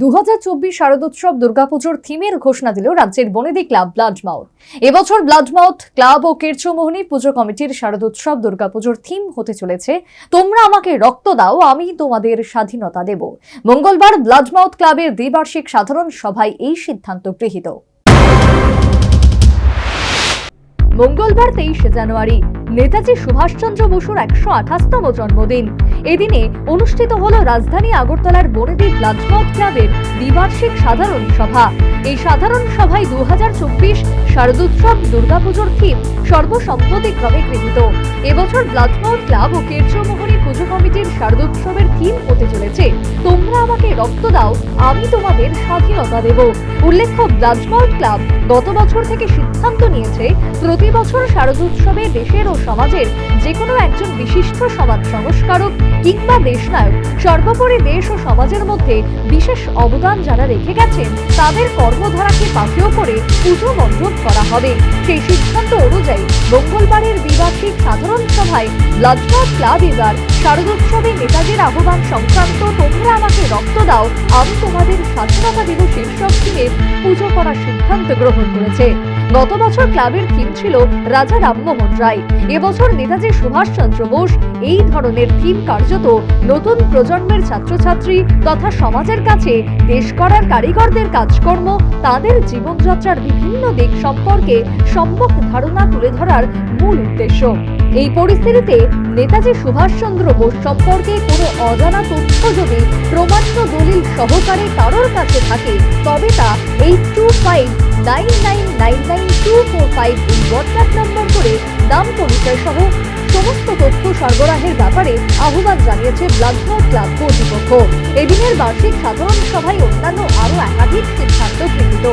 দু হাজার চব্বিশ শারদোৎসব দুর্গাপুজোর থিমের ঘোষণা দিল রাজ্যের বনেদি ক্লাব ব্লাড মাউথ। এবছর ব্লাড মাউথ, ক্লাব ও কেরচমোহনী পুজো কমিটির শারদোৎসব দুর্গাপুজোর থিম হতে চলেছে। তোমরা আমাকে রক্ত দাও, আমি তোমাদের স্বাধীনতা দেব। মঙ্গলবার ব্লাড মাউথ ক্লাবের দ্বিবার্ষিক সাধারণ সভায় এই সিদ্ধান্ত গৃহীত। মঙ্গলবার তেইশে জানুয়ারি। নেতাজি সুভাষচন্দ্র বসুর একশো আঠাশতম জন্মদিন। এদিনে অনুষ্ঠিত হল রাজধানী আগরতলার বনেদি ব্লাডমাউথ ক্লাবের দ্বিবার্ষিক সাধারণ সভা। এই সাধারণ সভায় দু হাজার চব্বিশ শারদোৎসব, দুর্গাপুজোর থিম সর্বসম্মতিক্রমে গৃহীত। এবছর ব্লাডমাউথ ক্লাব ও কেরচমোহনী পুজো কমিটির শারদোৎসবের থিম হতে চলেছে, তোমরা আমাকে রক্ত দাও, আমি তোমাদের স্বাধীনতা দেব। উল্লেখ্য ব্লাডমাউথ ক্লাব গত বছর থেকে সিদ্ধান্ত নিয়েছে, প্রতি বছর শারদোৎসবে দেশের ও সমাজের যে কোনো একজন বিশিষ্ট সমাজ সংস্কারক কিংবা দেশনায়ক, সর্বোপরি দেশ ও সমাজের মধ্যে বিশেষ অবদান যারা রেখে গেছেন, তাদের কর্মধারাকে পাথেয় করে পুজো মণ্ডপ করা হবে। সেই সিদ্ধান্ত অনুযায়ী মঙ্গলবারের দ্বিবার্ষিক সাধারণ সভায় ব্লাডমাউথ ক্লাব এবার শারদোৎসবে নেতাজির আহ্বান সংক্রান্ত তোমরা আমাকে রক্ত দাও আমি তোমাদের স্বাধীনতা দিবস শীর্ষক থিমের পুজো করার সিদ্ধান্ত গ্রহণ করেছে। গত বছর ক্লাবের থিম ছিল রাজা রামমোহন রায়। এবছর নেতাজি সুভাষচন্দ্র বোস এই ধরনের থিম কার্যত নতুন প্রজন্মের ছাত্রছাত্রী তথা সমাজের কাছে দেশ করার কারিগরদের কাজকর্ম, তাদের জীবনযাত্রার বিভিন্ন দিক সম্পর্কে সম্যক ধারণা তুলে ধরার মূল উদ্দেশ্য। এই পরিস্থিতিতে নেতাজি সুভাষচন্দ্র বোস সম্পর্কে কোনো অজানা তথ্য যদি প্রমাণ্য সহকারে কারোর কাছে থাকে, তবে তা eight two five nine nine nine nine two four five এই হোয়াটসঅ্যাপ নম্বর করে নাম পরিচয় সহ সমস্ত তথ্য সরবরাহের ব্যাপারে আহ্বান জানিয়েছে ব্লাডমাউথ ক্লাব কর্তৃপক্ষ। এদিনের বার্ষিক সাধারণ সভায় অন্যান্য আরও একাধিক সিদ্ধান্ত গৃহীত।